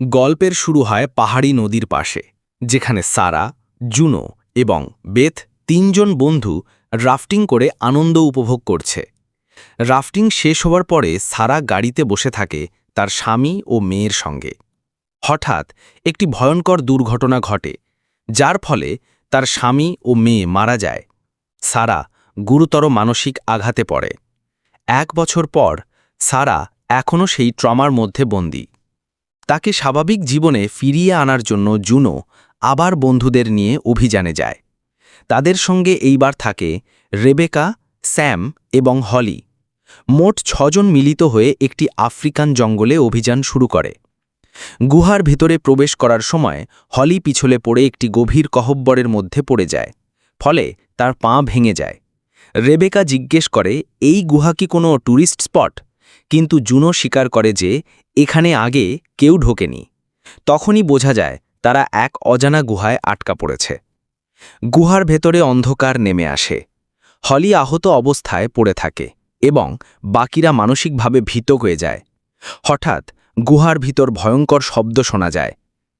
গল্পের শুরু হয় পাহাড়ি নদীর পাশে, যেখানে সারা, জুনো এবং বেথ তিনজন বন্ধু রাফটিং করে আনন্দ উপভোগ করছে। রাফটিং শেষ হওয়ার পরে সারা গাড়িতে বসে থাকে তার স্বামী ও মেয়ের সঙ্গে। হঠাৎ একটি ভয়ঙ্কর দুর্ঘটনা ঘটে, যার ফলে তার স্বামী ও মেয়ে মারা যায়। সারা গুরুতর মানসিক আঘাতে পড়ে। এক বছর পর সারা এখনও সেই ট্রমার মধ্যে বন্দী। তাকে স্বাভাবিক জীবনে ফিরিয়ে আনার জন্য জুনো আবার বন্ধুদের নিয়ে অভিযানে যায়। তাদের সঙ্গে এইবার থাকে রেবেকা, স্যাম এবং হলি। মোট ছজন মিলিত হয়ে একটি আফ্রিকান জঙ্গলে অভিযান শুরু করে। গুহার ভিতরে প্রবেশ করার সময় হলি পিছলে পড়ে একটি গভীর কহব্বরের মধ্যে পড়ে যায়, ফলে তার পা ভেঙে যায়। রেবেকা জিজ্ঞেস করে, এই গুহা কি কোনো ট্যুরিস্ট স্পট? কিন্তু জুনো স্বীকার করে যে এখানে আগে কেউ ঢোকেনি। তখনই বোঝা যায় তারা এক অজানা গুহায় আটকা পড়েছে। গুহার ভেতরে অন্ধকার নেমে আসে। হলি আহত অবস্থায় পড়ে থাকে এবং বাকিরা মানসিকভাবে ভীত হয়ে যায়। হঠাৎ গুহার ভিতর ভয়ঙ্কর শব্দ শোনা যায়।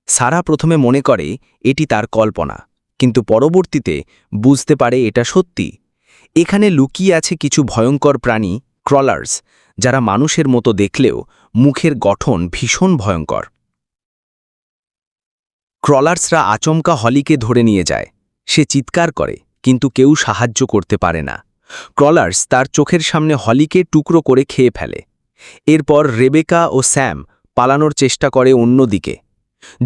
সারা প্রথমে মনে করে এটি তার কল্পনা, কিন্তু পরবর্তীতে বুঝতে পারে এটা সত্যি। এখানে লুকিয়ে আছে কিছু ভয়ঙ্কর প্রাণী ক্রলার্স যারা মানুষের মতো দেখলেও মুখের গঠন ভীষণ ভয়ঙ্কর। ক্রলার্সরা আচমকা হলিকে ধরে নিয়ে যায়। সে চিৎকার করে, কিন্তু কেউ সাহায্য করতে পারে না। ক্রলার্স তার চোখের সামনে হলিকে টুকরো করে খেয়ে ফেলে। এরপর রেবেকা ও স্যাম পালানোর চেষ্টা করে অন্যদিকে।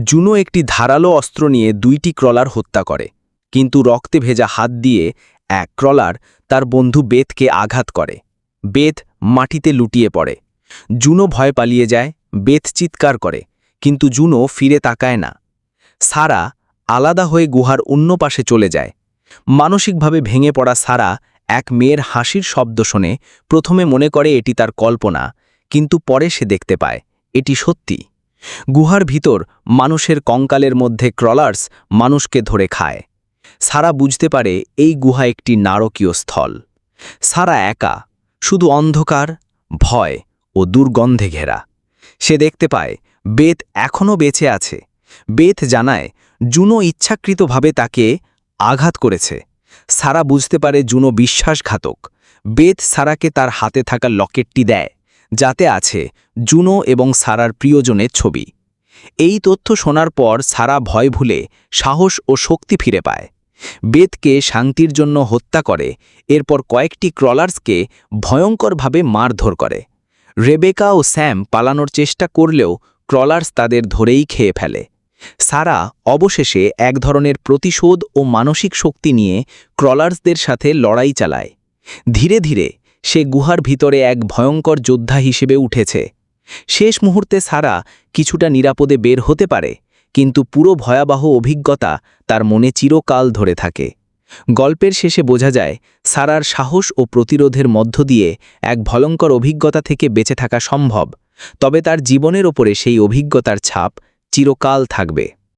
জুনো একটি ধারালো অস্ত্র নিয়ে দুইটি ক্রলার হত্যা করে, কিন্তু রক্তে ভেজা হাত দিয়ে এক ক্রলার তার বন্ধু বেতকে আঘাত করে। বেত মাটিতে লুটিয়ে পড়ে। জুনো ভয় পালিয়ে যায়, বেত চিৎকার করে, কিন্তু জুনো ফিরে তাকায় না। সারা আলাদা হয়ে গুহার অন্য পাশে চলে যায়। মানসিকভাবে ভেঙে পড়া সারা এক মেয়ের হাসির শব্দ শোনে প্রথমে মনে করে এটি তার কল্পনা, কিন্তু পরে সে দেখতে পায়, এটি সত্যি। গুহার ভিতর মানুষের কঙ্কালের মধ্যে ক্রলার্স মানুষকে ধরে খায়। সারা বুঝতে পারে এই গুহা একটি নারকীয় স্থল। সারা একা শুধু অন্ধকার, ভয় ও দুর্গন্ধে ঘেরা। সে দেখতে পায়, বেত এখনও বেঁচে আছে। বেত জানায়, জুনো ইচ্ছাকৃতভাবে তাকে আঘাত করেছে। সারা বুঝতে পারে জুনো বিশ্বাসঘাতক। বেত সারাকে তার হাতে থাকা লকেটটি দেয়, যাতে আছে জুনো এবং সারার প্রিয়জনের ছবি। এই তথ্য শোনার পর সারা ভয় ভুলে সাহস ও শক্তি ফিরে পায়। বেদকে শান্তির জন্য হত্যা করে, এরপর কয়েকটি ক্রলার্সকে ভয়ঙ্করভাবে মারধর করে। রেবেকা ও স্যাম পালানোর চেষ্টা করলেও ক্রলার্স তাদের ধরেই খেয়ে ফেলে। সারা অবশেষে এক ধরনের প্রতিশোধ ও মানসিক শক্তি নিয়ে ক্রলার্সদের সাথে লড়াই চালায়। ধীরে ধীরে সে গুহার ভিতরে এক ভয়ঙ্কর যোদ্ধা হিসেবে উঠেছে। শেষ মুহূর্তে সারা কিছুটা নিরাপদে বের হতে পারে কিন্তু পুরো ভয়াবহ অভিজ্ঞতা তার মনে চিরকাল ধরে থাকে। গল্পের শেষে বোঝা যায়, সারার সাহস ও প্রতিরোধের মধ্য দিয়ে এক ভয়ঙ্কর অভিজ্ঞতা থেকে বেঁচে থাকা সম্ভব, তবে তার জীবনের ওপরে সেই অভিজ্ঞতার ছাপ চিরকাল থাকবে।